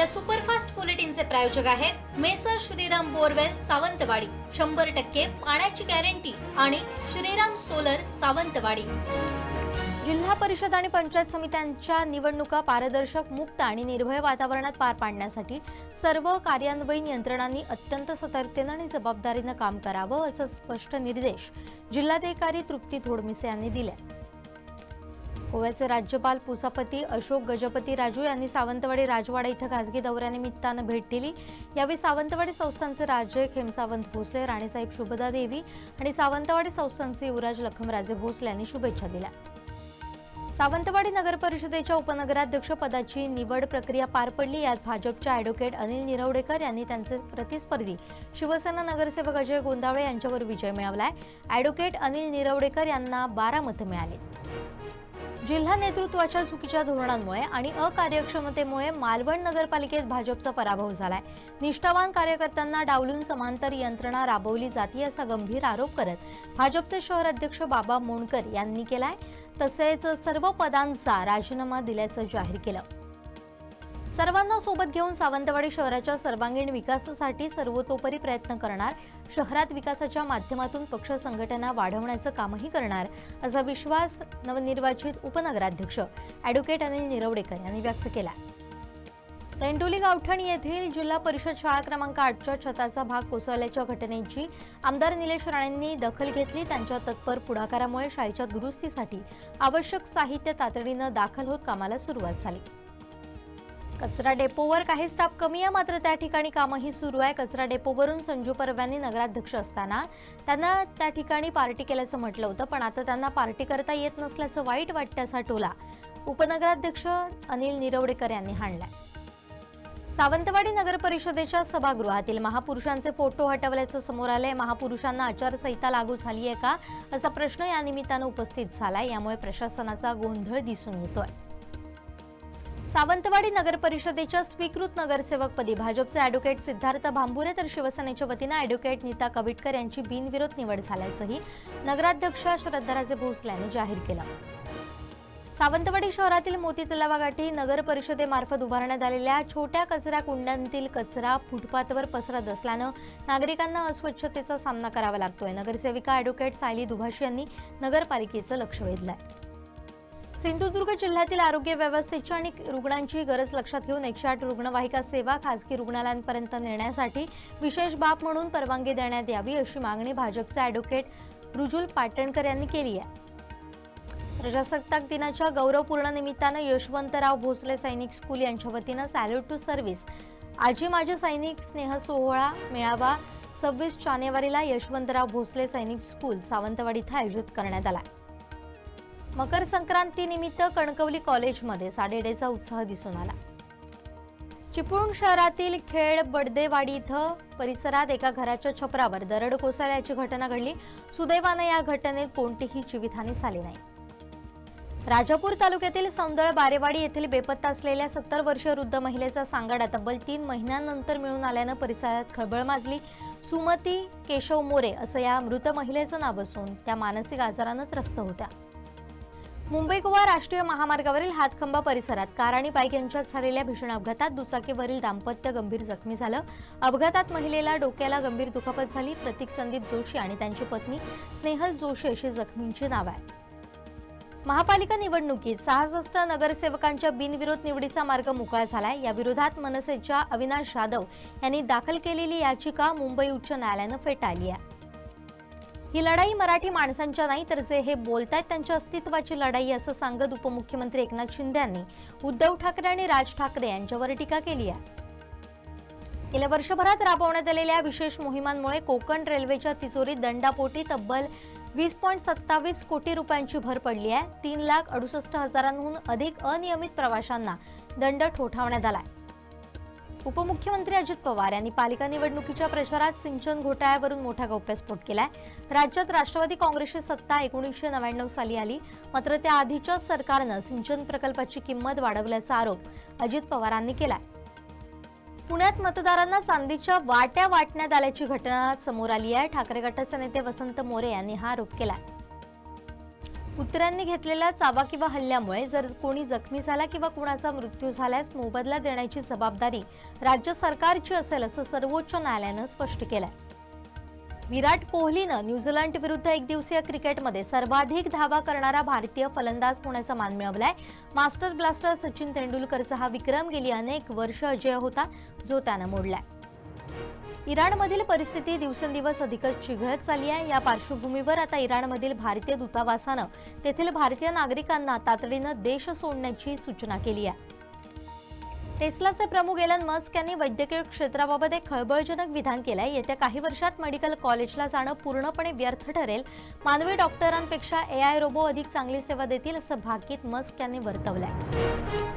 या सुपरफास्ट बुलेटिनचे प्रायोजक आहेत मेसर श्रीराम बोरवेल सावंतवाडी. शंभर टक्के पाण्याची गॅरंटी आणि श्रीराम सोलर सावंतवाडी. जिल्हा परिषद आणि पंचायत समित्यांच्या निवडणुका पारदर्शक मुक्त आणि निर्भय वातावरणात पार पाडण्यासाठी सर्व कार्यान्वयीन यंत्रणांनी अत्यंत सतर्कतेनं आणि जबाबदारीनं काम करावं असं स्पष्ट निर्देश जिल्हाधिकारी तृप्ती थोडमिसे यांनी दिले. गोव्याचे राज्यपाल पुसापती अशोक गजपती राजू यांनी सावंतवाडी राजवाडा इथं खासगी दौऱ्यानिमित्तानं भेट दिली. यावेळी सावंतवाडी संस्थांचे राजे खेमसावंत भोसले राणीसाहेब शुभदा देवी आणि सावंतवाडी संस्थांचे युवराज लखमराजे भोसले यांनी शुभेच्छा दिल्या. सावंतवाडी नगर परिषदेच्या उपनगराध्यक्ष पदाची निवड प्रक्रिया पार पडली. यात भाजपच्या ॲडव्होकेट अनिल निरवडेकर यांनी त्यांचे प्रतिस्पर्धी शिवसेना नगरसेवक अजय गोंदावळे यांच्यावर विजय मिळवला आहे ॲडव्होकेट अनिल निरवडेकर यांना बारा मतं मिळाली. जिल्हा नेतृत्वाच्या चुकीच्या धोरणांमुळे आणि अकार्यक्षमतेमुळे मालवण नगरपालिकेत भाजपचा पराभव झालाय. निष्ठावान कार्यकर्त्यांना डावलून समांतर यंत्रणा राबवली जाते असा गंभीर आरोप करत भाजपचे शहर अध्यक्ष बाबा मोणकर यांनी केलाय. तसेच सर्व पदांचा राजीनामा दिल्याचं जाहीर केलं. सर्वांना सोबत घेऊन सावंतवाडी शहराच्या सर्वांगीण विकासासाठी सर्वतोपरी प्रयत्न करणार. शहरात विकासाच्या माध्यमातून पक्ष संघटना वाढवण्याचं कामही करणार असा विश्वास नवनिर्वाचित उपनगराध्यक्ष ॲडव्होकेट अनिल निरवडेकर यांनी व्यक्त केला. तेंडोली गावठण येथील जिल्हा परिषद शाळा क्रमांक आठच्या छताचा भाग कोसळल्याच्या घटनेची आमदार निलेश राणेंनी दखल घेतली. त्यांच्या तत्पर पुढाकारामुळे शाळेच्या दुरुस्तीसाठी आवश्यक साहित्य तातडीनं दाखल होत कामाला सुरुवात झाली. कचरा डेपोवर काही स्टाफ कमी आहे मात्र त्या ठिकाणी कामही सुरू आहे. कचरा डेपोवरून संजू परव्यांनी नगराध्यक्ष असताना त्यांना त्या ठिकाणी पार्टी केल्याचं म्हटलं होतं पण आता त्यांना पार्टी करता येत नसल्याचं वाईट वाटत्याचा टोला उपनगराध्यक्ष अनिल निरवडेकर यांनी हाणलाय. सावंतवाडी नगर परिषदेच्या सभागृहातील महापुरुषांचे फोटो हटवल्याचं समोर आलंय. महापुरुषांना आचारसंहिता लागू झाली आहे का असा प्रश्न या निमित्तानं उपस्थित झालाय. यामुळे प्रशासनाचा गोंधळ दिसून येतोय. सावंतवाडी नगर परिषदेच्या स्वीकृत नगरसेवकपदी भाजपचे ॲडव्होकेट सिद्धार्थ भांबुरे तर शिवसेनेच्या वतीनं ॲडव्होकेट नीता कविटकर यांची बिनविरोध निवड झाल्याचंही नगराध्यक्ष श्रद्धाराजे भोसले यांनी जाहीर केलं. सावंतवाडी शहरातील मोती तलावागाठी नगर परिषदेमार्फत उभारण्यात आलेल्या छोट्या कचरा कुंड्यांतील कचरा फुटपाथवर पसरत असल्यानं नागरिकांना अस्वच्छतेचा सामना करावा लागतोय. नगरसेविका ॲडव्होकेट सायली दुभाष यांनी नगरपालिकेचं लक्ष वेधलं आहे सिंधुदुर्ग जिल्ह्यातील आरोग्य व्यवस्थेची आणि रुग्णांची गरज लक्षात घेऊन एकशे आठ रुग्णवाहिका सेवा खासगी रुग्णालयांपर्यंत नेण्यासाठी विशेष बाब म्हणून परवानगी देण्यात यावी अशी मागणी भाजपचे ॲडव्होकेट रुजुल पाटणकर यांनी केली आहे. प्रजासत्ताक दिनाच्या गौरवपूर्ण निमित्तानं यशवंतराव भोसले सैनिक स्कूल यांच्या वतीनं सॅल्यूट टू सर्व्हिस आजी माझे सैनिक स्नेह सोहळा मेळावा सव्वीस जानेवारीला यशवंतराव भोसले सैनिक स्कूल सावंतवाडी इथं आयोजित करण्यात आला मकर संक्रांतीनिमित्त कणकवली कॉलेजमध्ये साडेडेचा उत्साह दिसून आला. चिपळूण शहरातील खेड बडदेवाडी इथं परिसरात एका घराच्या छपरावर दरड कोसळल्याची घटना घडली. सुदैवानं या घटनेत कोणतीही जीवितहानी झाली नाही. राजापूर तालुक्यातील सौंदळ बारेवाडी येथील बेपत्ता असलेल्या सत्तर वर्षीय वृद्ध महिलेचा सांगाडा तब्बल तीन महिन्यांनंतर मिळून आल्यानं परिसरात खळबळ माजली. सुमती केशव मोरे असं या मृत महिलेचं नाव असून त्या मानसिक आजारानं त्रस्त होत्या. मुंबई गोवा राष्ट्रीय महामार्गावरील हातखंबा परिसरात कार आणि बाईक यांच्यात झालेल्या भीषण अपघातात दुचाकीवरील दाम्पत्य गंभीर जखमी झालं. अपघातात महिलेला डोक्याला गंभीर दुखापत झाली. प्रतीक संदीप जोशी आणि त्यांची पत्नी स्नेहल जोशी अशी जखमींची नाव आहे महापालिका निवडणुकीत सहासष्ट नगरसेवकांच्या बिनविरोध निवडीचा मार्ग मोकळा झालाय. या विरोधात मनसेच्या अविनाश जाधव यांनी दाखल केलेली याचिका मुंबई उच्च न्यायालयानं फेटाळली आहे. ही लढाई मराठी माणसांच्या नाही तर जे हे बोलतायत त्यांच्या अस्तित्वाची लढाई असं सांगत उपमुख्यमंत्री एकनाथ शिंदे यांनी उद्धव ठाकरे आणि राज ठाकरे यांच्यावर टीका केली आहे. गेल्या वर्षभरात राबवण्यात आलेल्या विशेष मोहिमांमुळे कोकण रेल्वेच्या तिजोरी दंडापोटी तब्बल वीस पॉईंट सत्तावीस कोटी रुपयांची भर पडली आहे. तीन लाख अडुसष्ट हजारांहून अधिक अनियमित प्रवाशांना दंड ठोठावण्यात आला आहे उपमुख्यमंत्री अजित पवार यांनी पालिका निवडणुकीच्या प्रचारात सिंचन घोटाळ्यावरून मोठा गौप्यस्फोट केलाय. राज्यात राष्ट्रवादी काँग्रेसची सत्ता एकोणीसशे नव्याण्णव साली आली मात्र त्या आधीच्याच सरकारनं सिंचन प्रकल्पाची किंमत वाढवल्याचा आरोप अजित पवारांनी केलाय. पुण्यात मतदारांना चांदीच्या वाट्या वाटण्यात आल्याची घटना समोर आली आहे. ठाकरे गटाचे नेते वसंत मोरे यांनी हा आरोप केलाय. कुत्र्यांनी घेतलेल्या चावा किंवा हल्ल्यामुळे जर कोणी जखमी झाला किंवा कुणाचा मृत्यू झाल्यास मोबदला देण्याची जबाबदारी राज्य सरकारची असेल असं सर्वोच्च न्यायालयानं स्पष्ट केलंय. विराट कोहलीनं न्यूझीलंड विरुद्ध एकदिवसीय क्रिकेटमध्ये सर्वाधिक धावा करणारा भारतीय फलंदाज होण्याचा मान मिळवलाय. मास्टर ब्लास्टर सचिन तेंडुलकरचा हा विक्रम गेली अनेक वर्ष अजय होता जो त्यानं मोडलाय. इराणमधील परिस्थिती दिवसेंदिवस अधिकच चिघळत चालली आहे. या पार्श्वभूमीवर आता इराणमधील भारतीय दूतावासानं तेथील भारतीय नागरिकांना तातडीनं देश सोडण्याची सूचना केली आहे. टेस्लाचे प्रमुख एलन मस्क यांनी वैद्यकीय क्षेत्राबाबत एक खळबळजनक विधान केलं आहे येत्या काही वर्षात मेडिकल कॉलेजला जाणं पूर्णपणे व्यर्थ ठरेल. मानवी डॉक्टरांपेक्षा एआय रोबो अधिक चांगली सेवा देतील असं भाकीत मस्क यांनी आहे